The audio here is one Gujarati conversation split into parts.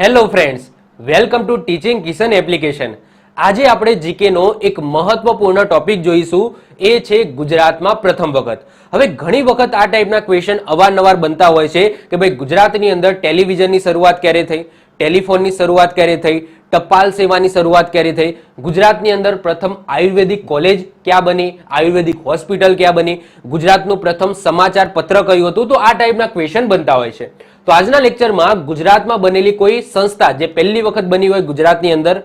Hello friends, welcome to teaching Kishan application. આજે આપણે જીકેનો એક મહત્વપૂર્ણ ટોપિક જોઈશું, એ છે ગુજરાતમાં પ્રથમ વખત. હવે ઘણી વખત આ ટાઈપના ક્વેશ્ચન અવારનવાર બનતા હોય છે કે ભાઈ ગુજરાતની અંદર ટેલિવિઝનની શરૂઆત ક્યારે થઈ, ટેલિફોનની શરૂઆત ક્યારે થઈ, ટપાલ સેવાની શરૂઆત ક્યારે થઈ, ગુજરાતની અંદર પ્રથમ આયુર્વેદિક કોલેજ ક્યાં બની, આયુર્વેદિક હોસ્પિટલ ક્યાં બની, ગુજરાતનું પ્રથમ સમાચાર પત્ર કયું હતું, તો આ ટાઈપના ક્વેશ્ચન બનતા હોય છે. તો આજના લેક્ચરમાં ગુજરાતમાં બનેલી કોઈ સંસ્થા જે પહેલી વખત બની હોય ગુજરાતની અંદર,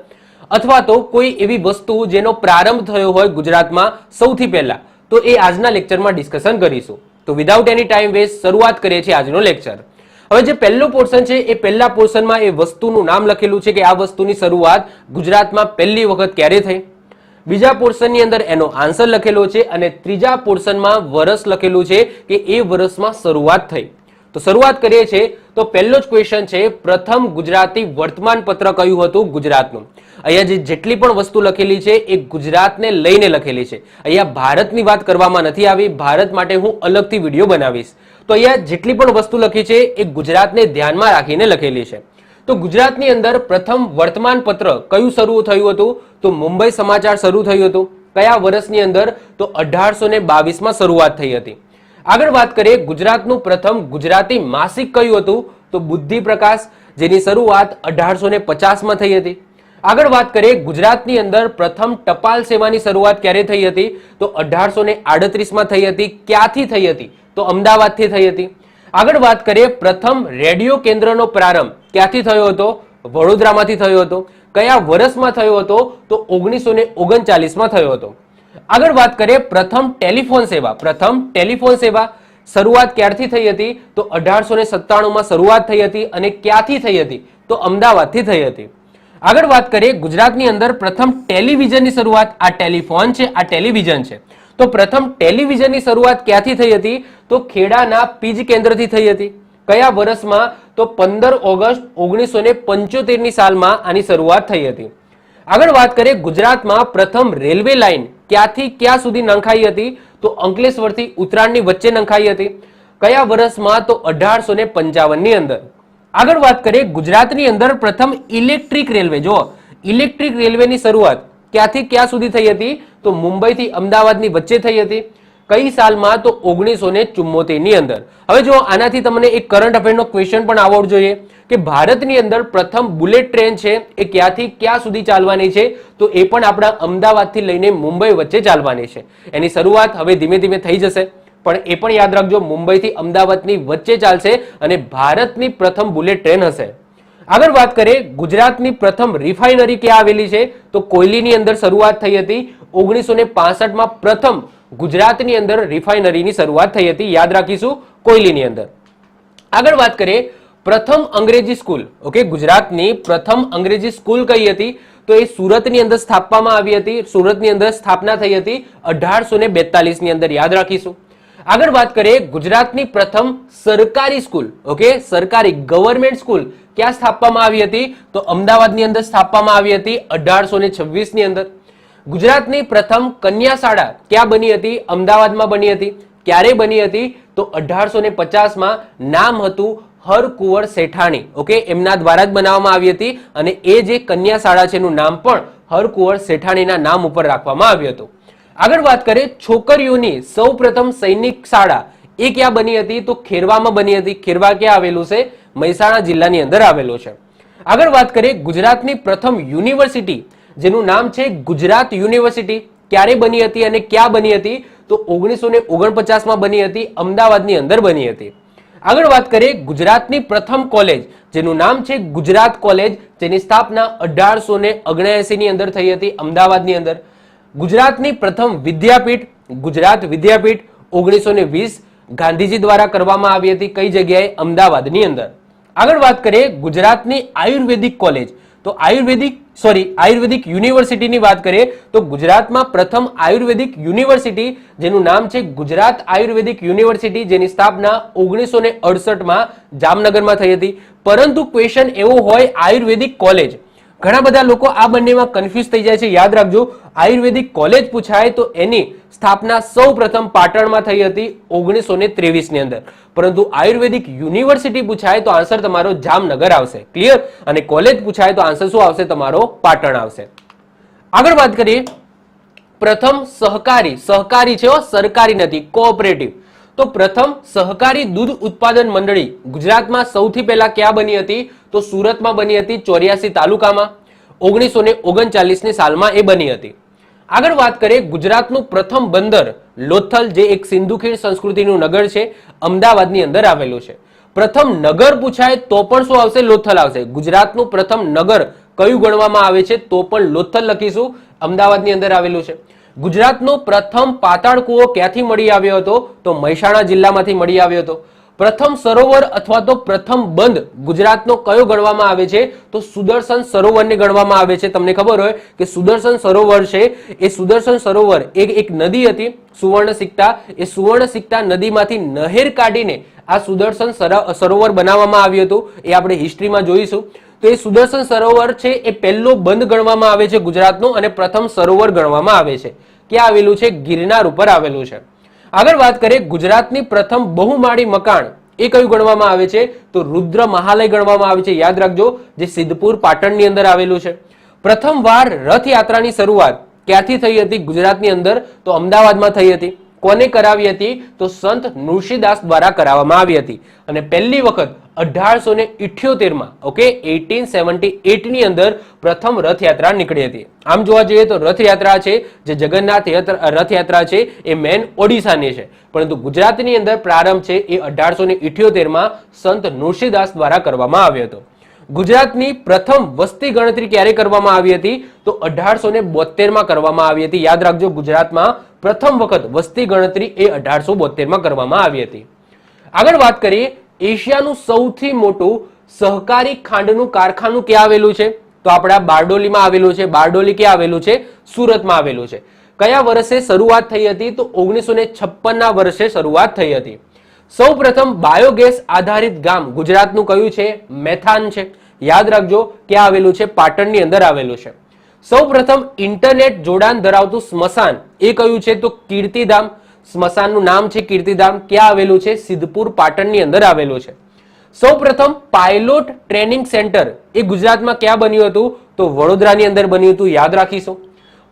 અથવા તો કોઈ એવી વસ્તુ જેનો પ્રારંભ થયો હોય ગુજરાતમાં સૌથી પહેલા, તો એ આજના લેક્ચરમાં ડિસ્કશન કરીશું. તો વિધાઉટ એની ટાઈમ વેસ્ટ શરૂઆત કરીએ છીએ આજનો લેક્ચર. હવે જે પહેલો પોર્શન છે, એ પહેલા પોર્શનમાં એ વસ્તુનું નામ લખેલું છે કે આ વસ્તુની શરૂઆત ગુજરાતમાં પહેલી વખત ક્યારે થઈ? બીજા પોર્શનની અંદર એનો આન્સર લખેલો છે અને ત્રીજા પોર્શનમાં વર્ષ લખેલું છે કે એ વર્ષમાં શરૂઆત થઈ. તો શરૂઆત કરીએ છીએ. તો પહેલો જ ક્વેશ્ચન છે, પ્રથમ ગુજરાતી વર્તમાન પત્ર કયું હતું ગુજરાતનું? અહીંયા જે જેટલી પણ વસ્તુ લખેલી છે, એ ગુજરાતને લઈને લખેલી છે. અહીંયા ભારતની વાત કરવામાં નથી આવી, ભારત માટે હું અલગથી વીડિયો બનાવીશ. તો અહીંયા જેટલી પણ વસ્તુ લખી છે, એ ગુજરાતને ધ્યાનમાં રાખીને લખેલી છે. તો ગુજરાતની અંદર પ્રથમ વર્તમાન પત્ર કયું શરૂ થયું હતું? તો મુંબઈ સમાચાર શરૂ થયું હતું. કયા વર્ષની અંદર? તો અઢારસો ને બાવીસમાં શરૂઆત થઈ હતી. આગળ વાત કરીએ, ગુજરાતનું પ્રથમ ગુજરાતી માસિક કયું હતું? તો બુદ્ધિ પ્રકાશ, જેની શરૂઆત અઢારસો ને પચાસમાં થઈ હતી. આગળ વાત કરીએ, ગુજરાતની અંદર પ્રથમ ટપાલ સેવાની શરૂઆત ક્યારે થઈ હતી? તો અઢારસો ને આડત્રીસમાં થઈ હતી. ક્યાંથી થઈ હતી? તો અમદાવાદથી થઈ હતી. આગળ વાત કરીએ, પ્રથમ રેડિયો કેન્દ્રનો પ્રારંભ ક્યાંથી થયો હતો? વડોદરામાંથી થયો હતો. કયા વર્ષમાં થયો હતો? તો ઓગણીસો ને ઓગણચાલીસમાં થયો હતો. આગળ વાત કરીએ પ્રથમ ટેલિફોન સેવા. પ્રથમ ટેલિફોન સેવા શરૂઆત ક્યારથી થઈ હતી? તો અઢારસો ને સત્તાણુંમાં શરૂઆત થઈ હતી અને ક્યાંથી થઈ હતી? તો અમદાવાદથી થઈ હતી. આગળ વાત કરીએ ગુજરાતની અંદર પ્રથમ ટેલિવિઝનની શરૂઆત. આ ટેલિફોન છે, આ ટેલિવિઝન છે. તો પ્રથમ ટેલિવિઝનની શરૂઆત ક્યાંથી થઈ હતી? તો ખેડાના પીજ કેન્દ્રથી થઈ હતી. કયા વર્ષમાં તો પંદર ઓગસ્ટ ઓગણીસો ને પંચોતેરની સાલમાં આની શરૂઆત થઈ હતી. આગળ વાત કરીએ ગુજરાતમાં પ્રથમ રેલવે લાઇન. ક્યાંથી ક્યાં સુધી નંખાઈ હતી? તો અંકલેશ્વરથી ઉત્તરાયણની વચ્ચે નંખાઈ હતી. કયા વર્ષમાં તો અઢારસો ને પંચાવનની અંદર. આગળ વાત કરીએ ગુજરાતની અંદર પ્રથમ ઇલેક્ટ્રિક રેલવે. જો ઇલેક્ટ્રિક રેલવેની શરૂઆત ક્યાંથી ક્યાં સુધી થઈ હતી? તો મુંબઈથી અમદાવાદની વચ્ચે થઈ હતી. કઈ સાલમાં? તો ઓગણીસો ને ની અંદર. હવે જો આનાથી તમને એક કરંટ અફેરનો ક્વેશ્ચન પણ આવડવો જોઈએ કે ભારતની અંદર પ્રથમ બુલેટ ટ્રેન છે એ ક્યાંથી ક્યાં સુધી ચાલવાની છે? તો એ પણ આપણા અમદાવાદથી લઈને મુંબઈ વચ્ચે ચાલવાની છે. એની શરૂઆત હવે ધીમે ધીમે થઈ જશે. પણ એ પણ યાદ રાખજો, મુંબઈથી અમદાવાદની વચ્ચે ચાલશે અને ભારતની પ્રથમ બુલેટ ટ્રેન હશે. આગળ વાત કરીએ, ગુજરાતની પ્રથમ રિફાઇનરી ક્યાં આવેલી છે? તો કોયલીની અંદર શરૂઆત થઈ હતી ઓગણીસો માં પ્રથમ ગુજરાતની અંદર રિફાઇનરીની શરૂઆત થઈ હતી. યાદ રાખીશું કોયલીની અંદર. આગળ વાત કરીએ પ્રથમ અંગ્રેજી સ્કૂલ ઓકે ગુજરાતની પ્રથમ અંગ્રેજી સ્કૂલ કઈ હતી? તો એ સુરતની અંદર સ્થાપવામાં આવી હતી. સુરતની અંદર સ્થાપના થઈ હતી અઢારસો ને ની અંદર. યાદ રાખીશું. આગળ વાત કરીએ ગુજરાતની પ્રથમ સરકારી સ્કૂલ ઓકે સરકારી ગવર્મેન્ટ સ્કૂલ ક્યાં સ્થાપવામાં આવી હતી? તો અમદાવાદની અંદર સ્થાપવામાં આવી હતી અઢારસો ને ની અંદર. ગુજરાતની પ્રથમ કન્યા શાળા ક્યાં બની હતી? અમદાવાદમાં બની હતી. ક્યારે બની હતી? તો અઢારસો ને પચાસમાં નામ હતું હરકુંવર શેઠાણી. ઓકે, એમના દ્વારા જ બનાવવામાં આવી હતી અને એ જે કન્યા શાળા છે એનું નામ પણ હરકુંવર શેઠાણીના નામ ઉપર રાખવામાં આવ્યું હતું. આગળ વાત કરીએ, છોકરીઓની સૌપ્રથમ સૈનિક શાળા એ ક્યાં બની હતી? તો ખેરવામાં બની હતી. ખેરવા ક્યાં આવેલું છે? મહેસાણા જિલ્લાની અંદર આવેલું છે. આગળ વાત કરીએ, ગુજરાતની પ્રથમ યુનિવર્સિટી જેનું નામ છે ગુજરાત યુનિવર્સિટી. ક્યારે બની હતી અને ક્યાં બની હતી? તો ઓગણીસો ને ઓગણપચાસમાં બની હતી, અમદાવાદની અંદર બની હતી. આગળ વાત કરીએ ગુજરાતની પ્રથમ કોલેજ, જેનું નામ છે ગુજરાત કોલેજ, જેની સ્થાપના અઢારસો ને ની અંદર થઈ હતી, અમદાવાદની અંદર. ગુજરાતની પ્રથમ વિદ્યાપીઠ, ગુજરાત વિદ્યાપીઠ, ઓગણીસો વીસ ગાંધીજી દ્વારા કરવામાં આવી હતી, કઈ જગ્યાએ? અમદાવાદની અંદર. આગળ વાત કરીએ ગુજરાતની આયુર્વેદિક કોલેજ તો આયુર્વેદિક સોરી આયુર્વેદિક યુનિવર્સિટીની વાત કરીએ, તો ગુજરાતમાં પ્રથમ આયુર્વેદિક યુનિવર્સિટી, જેનું નામ છે ગુજરાત આયુર્વેદિક યુનિવર્સિટી, જેની સ્થાપના ઓગણીસો ને અડસઠમાં જામનગરમાં થઈ હતી. પરંતુ ક્વેશ્ચન એવો હોય, આયુર્વેદિક કોલેજ ઘણા બધા લોકો આ બંનેમાં કન્ફ્યુઝ થઈ જાય છે. યાદ રાખજો, આયુર્વેદિક કોલેજ પૂછાય તો એની સ્થાપના સૌ પ્રથમ પાટણમાં થઈ હતી ઓગણીસો ને ની અંદર. પરંતુ આયુર્વેદિક યુનિવર્સિટી પૂછાય તો આન્સર તમારો જામનગર આવશે. ક્લિયર અને કોલેજ પૂછાય તો આન્સર શું આવશે? તમારો પાટણ આવશે. આગળ વાત કરીએ. પ્રથમ સહકારી. સહકારી છે સરકારી નથી કોઓપરેટિવ તો પ્રથમ સહકારી દૂધ ઉત્પાદન મંડળી ગુજરાતમાં સૌથી પહેલા ક્યાં બની હતી? તો સુરતમાં બની હતી ચોર્યાસી તાલુકામાં. ઓગણીસો ને ઓગણચાલીસની સાલમાં એ બની હતી. આગળ વાત કરીએ ગુજરાતનું પ્રથમ બંદર, લોથલ, જે એક સિંધુ ખીણ સંસ્કૃતિનું નગર છે, અમદાવાદની અંદર આવેલું છે. પ્રથમ નગર પૂછાય તો પણ શું આવશે? લોથલ આવશે. ગુજરાતનું પ્રથમ નગર કયું ગણવામાં આવે છે? તો પણ લોથલ લખીશું. અમદાવાદની અંદર આવેલું છે. ગુજરાતનો પ્રથમ પાતાળ કૂવો ક્યાંથી મળી આવ્યો હતો? તો મહેસાણા જિલ્લામાંથી મળી આવ્યો હતો. પ્રથમ સરોવર અથવા તો પ્રથમ બંધ ગુજરાતનો કયો ગણવામાં આવે છે? તો સુદર્શન સરોવરને ગણવામાં આવે છે. તમને ખબર હોય કે સુદર્શન સરોવર છે, એ સુદર્શન સરોવર એક એક નદી હતી, સુવર્ણ સિક્તા એ સુવર્ણ સિક્તા નદીમાંથી નહેર કાઢીને આ સુદર્શન સર- સરોવર બનાવવામાં આવ્યું હતું. એ આપણે હિસ્ટ્રીમાં જોઈશું. તો એ સુદર્શન સરોવર છે એ પહેલો બંધ ગણવામાં આવે છે ગુજરાતનું અને પ્રથમ સરોવર ગણવામાં આવે છે. ક્યાં આવેલું છે? ગિરનાર ઉપર આવેલું છે. આગળ વાત કરીએ, ગુજરાતની પ્રથમ બહુમાળી મકાન એ કયું ગણવામાં આવે છે? તો રુદ્ર મહાલય ગણવામાં આવે છે. યાદ રાખજો, જે સિદ્ધપુર પાટણની અંદર આવેલું છે. પ્રથમવાર રથયાત્રાની શરૂઆત ક્યાંથી થઈ હતી? ગુજરાતની અંદર તો અમદાવાદમાં થઈ હતી. કોને કરાવી હતી? તો સંત નૃષિદાસ દ્વારા કરાવવામાં આવી હતી. અને પહેલી વખત અઢારસો ને ઇઠ્યોતેરમાં ઓકે એટીન સેવન્ટી એટની અંદર પ્રથમ રથયાત્રા નીકળી હતી. આમ જોવા જઈએ તો રથયાત્રા છે, જે જગન્નાથ રથયાત્રા છે, એ મેન ઓડિશાની છે. પરંતુ ગુજરાતની અંદર પ્રારંભ છે, એ અઢારસો ને સંત નૃષિદાસ દ્વારા કરવામાં આવ્યો હતો. ગુજરાતની પ્રથમ વસ્તી ગણતરી ક્યારે કરવામાં આવી હતી? તો અઢારસો ને કરવામાં આવી હતી. યાદ રાખજો, ગુજરાતમાં પ્રથમ વખત વસ્તી ગણતરી એ અઢારસો બોતેરમાં કરવામાં આવી હતી. આગળ વાત કરીએ એશિયાનું સૌથી મોટું સહકારી ખાંડનું કારખાનું ક્યાં આવેલું છે? તો આપણા બારડોલીમાં આવેલું છે. બારડોલી ક્યાં આવેલું છે? સુરતમાં આવેલું છે. કયા વર્ષે શરૂઆત થઈ હતી? તો ઓગણીસો ને છપ્પનના વર્ષે શરૂઆત થઈ હતી. સૌ પ્રથમ બાયોગેસ આધારિત ગામ ગુજરાતનું કયું છે? મેથાન છે. યાદ રાખજો, ક્યાં આવેલું છે? પાટણની અંદર આવેલું છે. સૌ પ્રથમ ઇન્ટરનેટ જોડાણ ધરાવતું સ્મશાન એ કયું છે? તો કીર્તિધામ. સ્મશાનનું નામ છે કીર્તિધામ. ક્યાં આવેલું છે? સિદ્ધપુર પાટણની અંદર આવેલું છે. સૌપ્રથમ પાયલોટ ટ્રેનિંગ સેન્ટર એ ગુજરાતમાં ક્યાં બન્યું હતું? તો વડોદરાની અંદર બન્યું હતું. યાદ રાખીશું.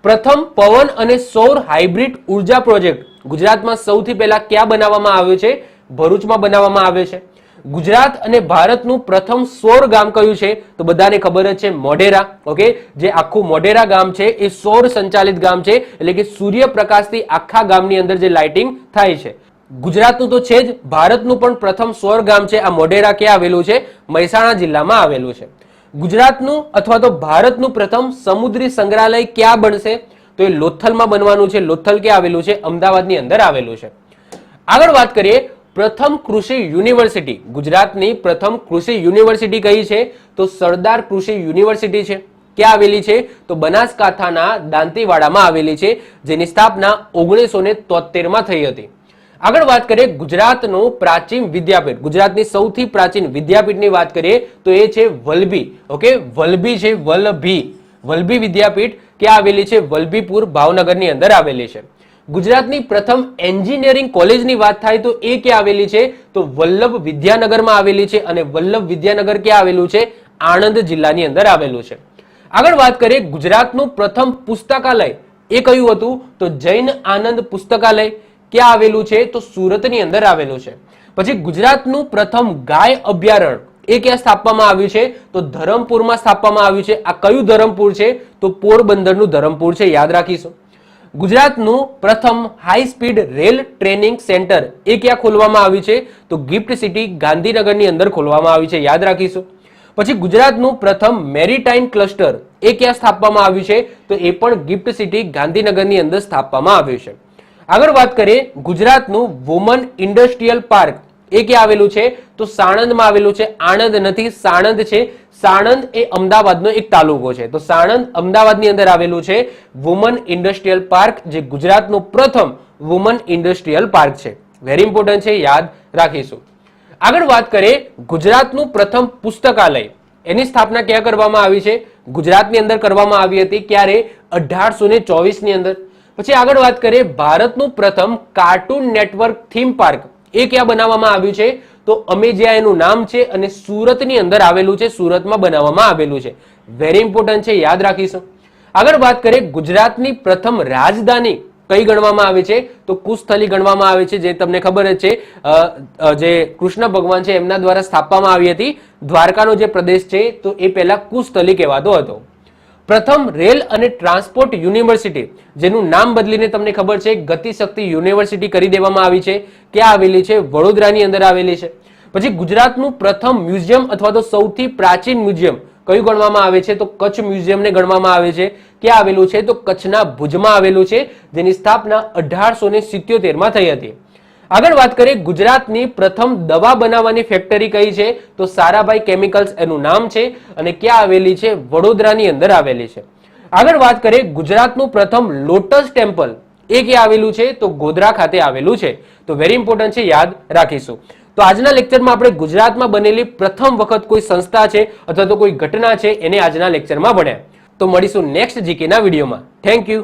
પ્રથમ પવન અને સૌર હાઇબ્રિડ ઊર્જા પ્રોજેક્ટ ગુજરાતમાં સૌથી પહેલા ક્યાં બનાવવામાં આવ્યો છે? ભરૂચમાં બનાવવામાં આવ્યો છે. ગુજરાત અને ભારતનું પ્રથમ સોર ગામ કયું છે? તો બધાને ખબર જ છે, મોઢેરા. ઓકે જે આખું મોઢેરા ગામ છે, એ સૌર સંચાલિત ગામ છે, એટલે કે સૂર્યપ્રકાશથી આખા ગામની અંદર જે લાઇટિંગ થાય છે. ગુજરાતનું તો છે જ, ભારતનું પણ પ્રથમ સૌર ગામ છે, આ મોઢેરા ક્યાં આવેલું છે? મહેસાણા જિલ્લામાં આવેલું છે. ગુજરાતનું અથવા તો ભારતનું પ્રથમ સમુદ્રી સંગ્રહાલય ક્યાં બનશે? તો એ લોથલમાં બનવાનું છે. લોથલ ક્યાં આવેલું છે? અમદાવાદની અંદર આવેલું છે. આગળ વાત કરીએ પ્રથમ કૃષિ યુનિવર્સિટી. ગુજરાતની પ્રથમ કૃષિ યુનિવર્સિટી કઈ છે? તો સરદાર કૃષિ યુનિવર્સિટી છે. ક્યાં આવેલી છે? તો બનાસકાંઠાના દાંતીવાડામાં આવેલી છે, જેની સ્થાપના ઓગણીસો ને તોતેરમાં થઈ હતી. આગળ વાત કરીએ ગુજરાતનું પ્રાચીન વિદ્યાપીઠ. ગુજરાતની સૌથી પ્રાચીન વિદ્યાપીઠની વાત કરીએ તો એ છે વલભી. ઓકે? વલભી છે વલભી. વલભી વિદ્યાપીઠ ક્યાં આવેલી છે? વલભીપુર ભાવનગરની અંદર આવેલી છે. ગુજરાતની પ્રથમ એન્જિનિયરિંગ કોલેજની વાત થાય તો એ ક્યાં આવેલી છે? તો વલ્લભ વિદ્યાનગરમાં આવેલી છે અને વલ્લભ વિદ્યાનગર ક્યાં આવેલું છે? આણંદ જિલ્લાની અંદર આવેલું છે. આગળ વાત કરીએ, ગુજરાતનું પ્રથમ પુસ્તકાલય એ કયું હતું? તો જૈન આનંદ પુસ્તકાલય ક્યાં આવેલું છે? તો સુરતની અંદર આવેલું છે. પછી ગુજરાતનું પ્રથમ ગાય અભયારણ્ય એ ક્યાં સ્થાપવામાં આવ્યું છે? તો ધરમપુરમાં સ્થાપવામાં આવ્યું છે. આ કયું ધરમપુર છે? તો પોરબંદરનું ધરમપુર છે. યાદ રાખીશું. ગુજરાતનું પ્રથમ high speed rail training centre એ ક્યાં ખોલવામાં આવ્યું છે? તો ગિફ્ટ સિટી ગાંધીનગરની અંદર ખોલવામાં આવ્યું છે. યાદ રાખીશું. પછી ગુજરાતનું પ્રથમ મેરીટાઈમ ક્લસ્ટર એ ક્યાં સ્થાપવામાં આવ્યું છે? તો એ પણ ગિફ્ટ સિટી ગાંધીનગરની અંદર સ્થાપવામાં આવ્યું છે. આગળ વાત કરીએ ગુજરાતનું વુમન ઇન્ડસ્ટ્રીયલ પાર્ક એ ક્યાં આવેલું છે? તો સાણંદમાં આવેલું છે. આણંદ નથી, સાણંદ છે. સાણંદ એ અમદાવાદનો એક તાલુકો છે. તો સાણંદ અમદાવાદની અંદર આવેલું છે વુમન ઇન્ડસ્ટ્રીયલ પાર્ક જે ગુજરાતનું પ્રથમ વુમન ઇન્ડસ્ટ્રીયલ પાર્ક છે. વેરી ઇમ્પોર્ટન્ટ છે, યાદ રાખીશું. આગળ વાત કરીએ ગુજરાતનું પ્રથમ પુસ્તકાલય. એની સ્થાપના ક્યાં કરવામાં આવી છે? ગુજરાતની અંદર કરવામાં આવી હતી ક્યારે? અઢારસો ને અંદર. પછી આગળ વાત કરીએ ભારતનું પ્રથમ કાર્ટૂન નેટવર્ક થીમ પાર્ક. એ ક્યાં બનાવવામાં આવ્યું છે? તો અમેજિયા એનું નામ છે અને સુરતની અંદર આવેલું છે, સુરતમાં બનાવવામાં આવેલું છે. વેરી ઇમ્પોર્ટન્ટ છે, યાદ રાખીશું. આગળ વાત કરીએ, ગુજરાતની પ્રથમ રાજધાની કઈ ગણવામાં આવે છે? તો કુસ્થલી ગણવામાં આવે છે, જે તમને ખબર જ છે. જે કૃષ્ણ ભગવાન છે, એમના દ્વારા સ્થાપવામાં આવી હતી. દ્વારકાનો જે પ્રદેશ છે, તો એ પહેલા કુસ્થલી કહેવાતો હતો. પ્રથમ રેલ અને ટ્રાન્સપોર્ટ યુનિવર્સિટી, જેનું નામ બદલીને તમને ખબર છે, ગતિશક્તિ યુનિવર્સિટી કરી દેવામાં આવી છે. ક્યાં આવેલી છે? વડોદરાની અંદર આવેલી છે. પછી ગુજરાતનું પ્રથમ મ્યુઝિયમ અથવા તો સૌથી પ્રાચીન મ્યુઝિયમ કયું ગણવામાં આવે છે? તો કચ્છ મ્યુઝિયમને ગણવામાં આવે છે. ક્યાં આવેલું છે? તો કચ્છના ભુજમાં આવેલું છે, જેની સ્થાપના અઢારસો ને થઈ હતી. આગળ વાત કરીએ ગુજરાતની પ્રથમ દવા બનાવવાની ફેક્ટરી કઈ છે? તો સારાભાઈ કેમિકલ્સ એનું નામ છે અને ક્યાં આવેલી છે? વડોદરાની અંદર આવેલી છે. આગળ વાત કરીએ ગુજરાતનું પ્રથમ લોટસ ટેમ્પલ એ ક્યાં આવેલું છે? તો ગોધરા ખાતે આવેલું છે. તો વેરી ઇમ્પોર્ટન્ટ છે, યાદ રાખીશું. તો આજના લેક્ચરમાં આપણે ગુજરાતમાં બનેલી પ્રથમ વખત કોઈ સંસ્થા છે અથવા તો કોઈ ઘટના છે, એને આજના લેક્ચરમાં ભણ્યા. તો મળીશું નેક્સ્ટ જીકેના વિડીયોમાં. Thank you